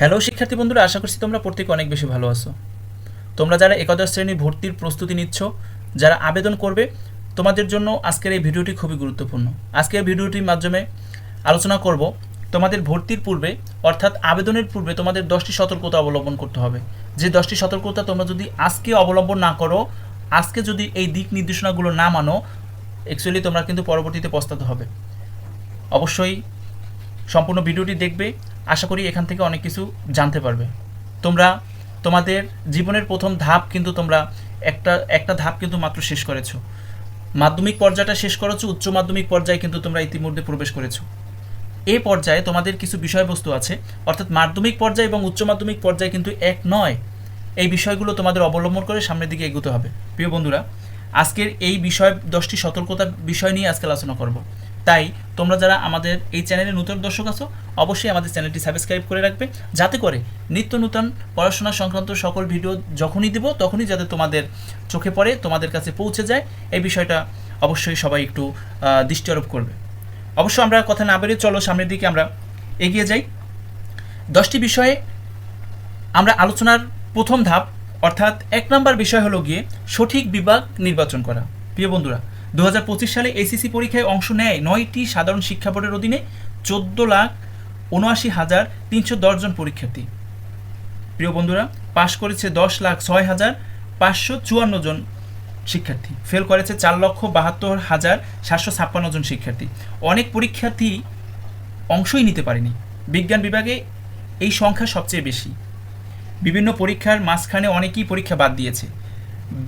Hello শিক্ষার্থী বন্ধুরা, আশা করছি তোমরা প্রত্যেকে অনেক বেশি ভালো আছো। তোমরা যারা একাদশ শ্রেণির ভর্তির প্রস্তুতি নিচ্ছ, যারা আবেদন করবে, তোমাদের জন্য আজকের এই ভিডিওটি খুবই গুরুত্বপূর্ণ। আজকের ভিডিওটির মাধ্যমে আলোচনা করব, তোমাদের ভর্তির পূর্বে, অর্থাৎ আবেদনের পূর্বে তোমাদের দশটি সতর্কতা অবলম্বন করতে হবে। যে দশটি সতর্কতা তোমরা যদি আজকে অবলম্বন না করো, আজকে যদি এই দিক নির্দেশনাগুলো না মানো অ্যাকচুয়ালি তোমরা কিন্তু পরবর্তীতে পস্তাতে হবে। অবশ্যই সম্পূর্ণ ভিডিওটি দেখবে। আশা করি এখান থেকে অনেক কিছু জানতে পারবে। তোমরা, তোমাদের জীবনের প্রথম ধাপ কিন্তু তোমরা একটা একটা ধাপ কিন্তু মাত্র শেষ করেছ। মাধ্যমিক পর্যায়টা শেষ করেছ, উচ্চ মাধ্যমিক পর্যায়ে কিন্তু তোমরা ইতিমধ্যে প্রবেশ করেছ। এই পর্যায়ে তোমাদের কিছু বিষয়বস্তু আছে। অর্থাৎ মাধ্যমিক পর্যায়ে এবং উচ্চ মাধ্যমিক পর্যায়ে কিন্তু এক নয়। এই বিষয়গুলো তোমাদের অবলম্বন করে সামনের দিকে এগোতে হবে। প্রিয় বন্ধুরা, আজকের এই বিষয়, দশটি সতর্কতার বিষয় নিয়ে আজকে আলোচনা করব। তাই তোমরা যারা আমাদের এই চ্যানেলে নতুন দর্শক আছো, অবশ্যই আমাদের চ্যানেলটি সাবস্ক্রাইব করে রাখবে। যাতে করে নিত্য নূতন পড়াশোনা সংক্রান্ত সকল ভিডিও যখনই দিব, তখনই যাতে তোমাদের চোখে পড়ে, তোমাদের কাছে পৌঁছে যায়। এই বিষয়টা অবশ্যই সবাই একটু দৃষ্টি আরোপ করবে। অবশ্য আমরা কথা না বেরিয়ে চলো, সামনের দিকে আমরা এগিয়ে যাই। দশটি বিষয়ে আমরা আলোচনার প্রথম ধাপ, অর্থাৎ এক নম্বর বিষয় হলো গিয়ে সঠিক বিভাগ নির্বাচন করা। প্রিয় বন্ধুরা দু হাজার পঁচিশ সালে এসিসি পরীক্ষায় অংশ নেয় নয়টি সাধারণ শিক্ষা বোর্ডের অধীনে চোদ্দ লাখ উনআশি হাজার তিনশো জন পরীক্ষার্থী। প্রিয় বন্ধুরা, পাশ করেছে দশ লাখ ছয় হাজার পাঁচশো চুয়ান্ন জন শিক্ষার্থী। ফেল করেছে চার লক্ষ বাহাত্তর হাজার সাতশো ছাপ্পান্ন জন শিক্ষার্থী। অনেক পরীক্ষার্থী অংশই নিতে পারেনি। বিজ্ঞান বিভাগে এই সংখ্যা সবচেয়ে বেশি। বিভিন্ন পরীক্ষার মাঝখানে অনেকেই পরীক্ষা বাদ দিয়েছে।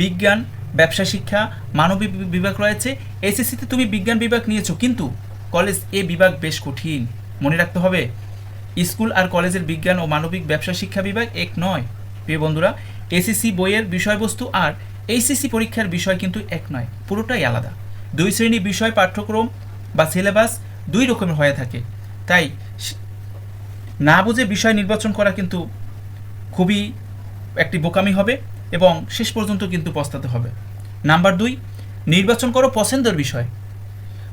বিজ্ঞান ব্যবসা শিক্ষা মানবিক বিভাগ রয়েছে। এসএসসিতে তুমি বিজ্ঞান বিভাগ নিয়েছো, কিন্তু কলেজ এ বিভাগ বেশ কঠিন। মনে রাখতে হবে, স্কুল আর কলেজের বিজ্ঞান ও মানবিক ব্যবসা শিক্ষা বিভাগ এক নয়। প্রিয় বন্ধুরা, এসএসসি বইয়ের বিষয়বস্তু আর এইচএসসি পরীক্ষার বিষয় কিন্তু এক নয়, পুরোটাই আলাদা। দুই শ্রেণি বিষয় পাঠ্যক্রম বা সিলেবাস দুই রকমের হয়ে থাকে। তাই না বুঝে বিষয় নির্বাচন করা কিন্তু খুবই একটি বোকামি হবে। এবং শেষ পর্যন্ত কিন্তু পস্তাতে হবে। নাম্বার দুই, নির্বাচন করো পছন্দের বিষয়।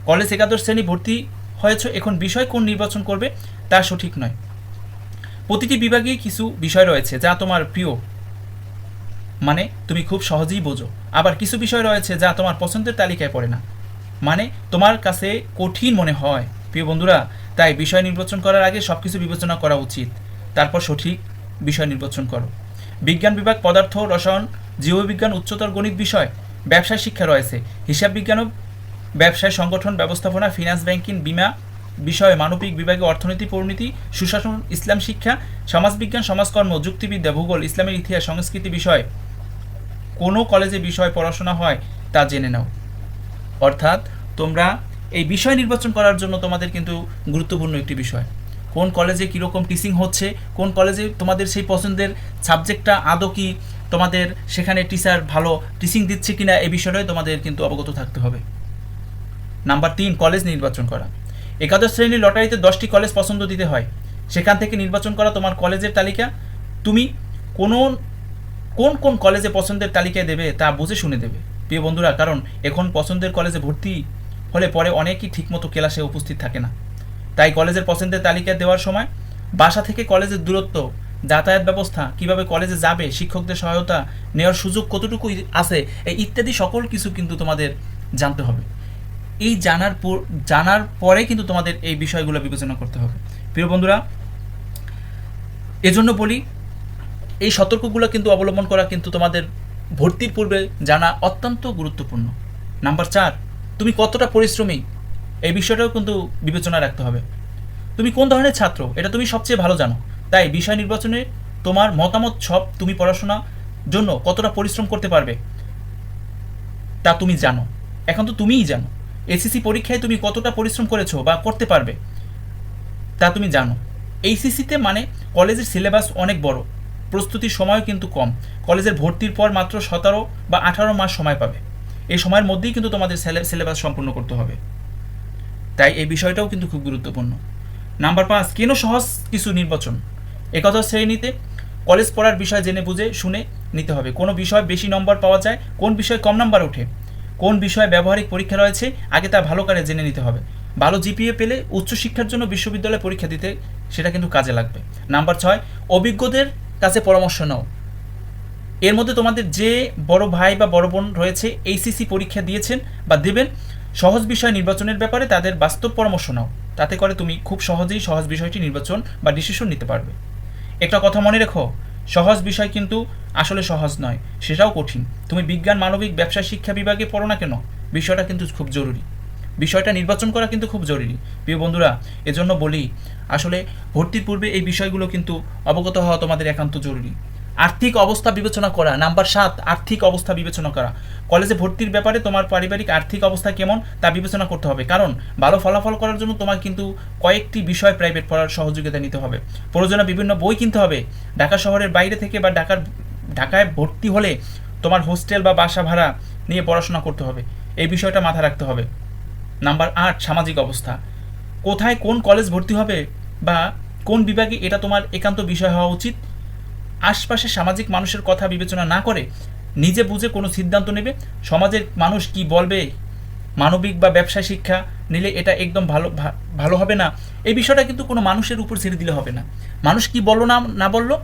কলেজ একাদশ শ্রেণি ভর্তি হয়েছ, এখন বিষয় কোন নির্বাচন করবে তা সঠিক নয়। প্রতিটি বিভাগেই কিছু বিষয় রয়েছে যা তোমার প্রিয়। মানে তুমি খুব সহজেই বোঝো। আবার কিছু বিষয় রয়েছে যা তোমার পছন্দের তালিকায় পড়ে না। মানে তোমার কাছে কঠিন মনে হয়। প্রিয় বন্ধুরা, তাই বিষয় নির্বাচন করার আগে সব কিছু বিবেচনা করা উচিত। তারপর সঠিক বিষয় নির্বাচন করো। বিজ্ঞান বিভাগ পদার্থ, রসায়ন, জীববিজ্ঞান, উচ্চতর গণিত বিষয়, ব্যবসায় শিক্ষা রয়েছে। হিসাব বিজ্ঞান ও ব্যবসায় সংগঠন ব্যবস্থাপনা ফিনান্স ব্যাংকিং বিমা বিষয়ে মানবিক বিভাগে অর্থনীতি, পরিণতি, সুশাসন, ইসলাম শিক্ষা, সমাজবিজ্ঞান, সমাজকর্ম, যুক্তিবিদ্যা, ভূগোল, ইসলামের ইতিহাস, সংস্কৃতি বিষয়। কোনো কলেজে বিষয় পড়াশোনা হয় তা জেনে নাও। অর্থাৎ তোমরা এই বিষয় নির্বাচন করার জন্য তোমাদের কিন্তু গুরুত্বপূর্ণ একটি বিষয়। কোন কলেজে কীরকম টিচিং হচ্ছে, কোন কলেজে তোমাদের সেই পছন্দের সাবজেক্টটা আদৌ কি তোমাদের সেখানে টিচার ভালো টিচিং দিচ্ছে কিনা, এ বিষয়টাই তোমাদের কিন্তু অবগত থাকতে হবে। নাম্বার তিন কলেজ নির্বাচন করা। একাদশ শ্রেণির লটারিতে দশটি কলেজ পছন্দ দিতে হয়। সেখান থেকে নির্বাচন করা তোমার কলেজের তালিকা। তুমি কোনো, কোন কোন কলেজে পছন্দের তালিকায় দেবে তা বুঝে শুনে দেবে। প্রিয় বন্ধুরা, কারণ এখন পছন্দের কলেজে ভর্তি হলে পরে অনেকেই ঠিকমতো ক্লাসে উপস্থিত থাকে না। তাই কলেজের পছন্দের তালিকা দেওয়ার সময় বাসা থেকে কলেজের দূরত্ব, যাতায়াত ব্যবস্থা, কীভাবে কলেজে যাবে, শিক্ষকদের সহায়তা নেওয়ার সুযোগ কতটুকু আছে, এই ইত্যাদি সকল কিছু কিন্তু তোমাদের জানতে হবে। এই জানার জানার পরে কিন্তু তোমাদের এই বিষয়গুলো বিবেচনা করতে হবে। প্রিয় বন্ধুরা, এজন্য বলি, এই সতর্কগুলো কিন্তু অবলম্বন করা কিন্তু তোমাদের ভর্তির পূর্বে জানা অত্যন্ত গুরুত্বপূর্ণ। নাম্বার চার, তুমি কতটা পরিশ্রমী? এই বিষয়টাও কিন্তু বিবেচনা রাখতে হবে। তুমি কোন ধরনের ছাত্র? এটা তুমি সবচেয়ে ভালো জানো। তাই বিষয় নির্বাচনে তোমার মতামত সব তুমি পড়াশোনা জন্য কতটা পরিশ্রম করতে পারবে, তা তুমি জানো। এখন তো তুমিই জানো। এসএসসি পরীক্ষায় তুমি কতটা পরিশ্রম করেছ বা করতে পারবে, তা তুমি জানো। এইচএসসিতে মানে কলেজের সিলেবাস অনেক বড়। প্রস্তুতির সময়ও কিন্তু কম। কলেজের ভর্তির পর মাত্র সতেরো বা আঠারো মাস সময় পাবে। এই সময়ের মধ্যেই কিন্তু তোমাদের সিলেবাস সম্পূর্ণ করতে হবে। তাই এই বিষয়টাও কিন্তু খুব গুরুত্বপূর্ণ। নাম্বার পাঁচ, কেন সহজ কিছু নির্বাচন? একথা শ্রেণীতে কলেজ পড়ার বিষয় জেনে বুঝে শুনে নিতে হবে। কোনো বিষয় বেশি নম্বর পাওয়া যায়, কোন বিষয় কম নাম্বার ওঠে, কোন বিষয়ে ব্যবহারিক পরীক্ষা রয়েছে, আগে তা ভালো করে জেনে নিতে হবে। ভালো জিপিএ পেলে উচ্চশিক্ষার জন্য বিশ্ববিদ্যালয়ে পরীক্ষা দিতে সেটা কিন্তু কাজে লাগবে। নাম্বার ছয়, অভিজ্ঞদের কাছে পরামর্শ নাও। এর মধ্যে তোমাদের যে বড় ভাই বা বড় বোন রয়েছে এইসিসি পরীক্ষা দিয়েছেন বা দেবেন সহজ বিষয় নির্বাচনের ব্যাপারে তাদের বাস্তব পরামর্শ নাও। তাতে করে তুমি খুব সহজেই সহজ বিষয়টি নির্বাচন বা ডিসিশন নিতে পারবে। একটা কথা মনে রেখো, সহজ বিষয় কিন্তু আসলে সহজ নয়, সেটাও কঠিন। তুমি বিজ্ঞান, মানবিক, ব্যবসা, শিক্ষা বিভাগে পড়ো না কেন? বিষয়টা কিন্তু খুব জরুরি। বিষয়টা নির্বাচন করা কিন্তু খুব জরুরি। প্রিয় বন্ধুরা, এজন্য বলি, আসলে ভর্তির পূর্বে এই বিষয়গুলো কিন্তু অবগত হওয়া তোমাদের একান্ত জরুরি। আর্থিক অবস্থা বিবেচনা করা। নাম্বার সাত, আর্থিক অবস্থা বিবেচনা করা। কলেজে ভর্তির ব্যাপারে তোমার পারিবারিক আর্থিক অবস্থা কেমন তা বিবেচনা করতে হবে। কারণ ভালো ফলাফল করার জন্য তোমার কিন্তু কয়েকটি বিষয় প্রাইভেট পড়ার সহযোগিতা নিতে হবে। প্রয়োজনে বিভিন্ন বই কিনতে হবে। ঢাকা শহরের বাইরে থেকে বা ঢাকার, ঢাকায় ভর্তি হলে তোমার হোস্টেল বা বাসা ভাড়া নিয়ে পড়াশোনা করতে হবে। এই বিষয়টা মাথায় রাখতে হবে। নাম্বার আট, সামাজিক অবস্থা। কোথায় কোন কলেজ ভর্তি হবে বা কোন বিভাগে এটা তোমার একান্ত বিষয় হওয়া উচিত আশপাশে সামাজিক মানুষের কথা বিবেচনা না করে নিজে বুঝে কোনো সিদ্ধান্ত নেবে। সমাজের মানুষ কি বলবে? মানবিক বা ব্যবসা শিক্ষা নিলে এটা একদম ভালো ভালো হবে না। এই বিষয়টা কিন্তু কোনো মানুষের উপর ছেড়ে দিলে হবে না। মানুষ কি বলল না না বলল?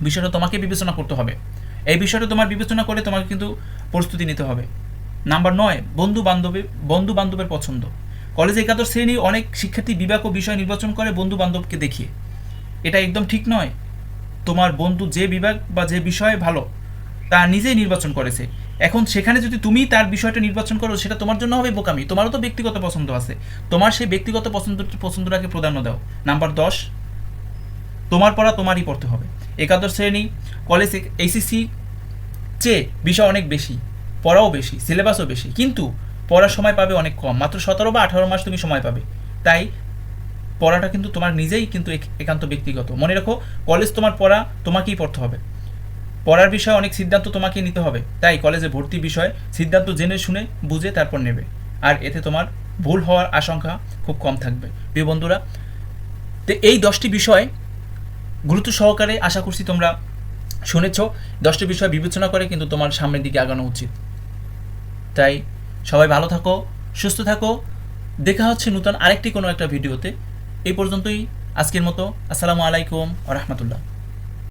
বিষয়টা তোমাকে বিবেচনা করতে হবে। এই বিষয়টা তোমার বিবেচনা করে তোমাকে কিন্তু প্রস্তুতি নিতে হবে। নাম্বার নয়, বন্ধু বান্ধবে, বন্ধু বান্ধবের পছন্দ। কলেজে একাদশ শ্রেণি অনেক শিক্ষার্থী বিভাগ বিষয় নির্বাচন করে বন্ধু বান্ধবকে দেখিয়ে। এটা একদম ঠিক নয়। তোমার বন্ধু যে বিভাগ বা যে বিষয়ে ভালো, তা নিজেই নির্বাচন করেছে। এখন সেখানে যদি তুমি তার বিষয়টা নির্বাচন করো, সেটা তোমার জন্য হবে বোকামি। তোমারও তো ব্যক্তিগত পছন্দ আছে। তোমার সেই ব্যক্তিগত পছন্দ, পছন্দটাকে প্রাধান্য দাও। নাম্বার দশ, তোমার পড়া তোমারই পড়তে হবে। একাদশ শ্রেণি, কলেজ এইসিসি চেয়ে বিষয় অনেক বেশি, পড়াও বেশি সিলেবাসও বেশি। কিন্তু পড়ার সময় পাবে অনেক কম। মাত্র সতেরো বা আঠারো মাস তুমি সময় পাবে। তাই পড়াটা কিন্তু তোমার নিজেই কিন্তু এক- একান্ত ব্যক্তিগত। মনে রাখো কলেজ তোমার পড়া, তোমাকেই পড়তে হবে। পড়ার বিষয়ে অনেক সিদ্ধান্ত তোমাকে নিতে হবে। তাই কলেজে ভর্তি বিষয়ে সিদ্ধান্ত জেনে শুনে, বুঝে তারপর নেবে। আর এতে তোমার ভুল হওয়ার আশঙ্কা খুব কম থাকবে। প্রিয় বন্ধুরা, তো এই দশটি বিষয় গুরুত্ব সহকারে আশা করছি তোমরা শুনেছ। দশটি বিষয় বিবেচনা করে কিন্তু তোমার সামনের দিকে আগানো উচিত। তাই সবাই ভালো থাকো, সুস্থ থাকো। দেখা হচ্ছে নতুন আরেকটি কোনো একটা ভিডিওতে। এই পর্যন্তই। আজকের মতো। আসসালামু আলাইকুম ও রহমতুল্লাহ।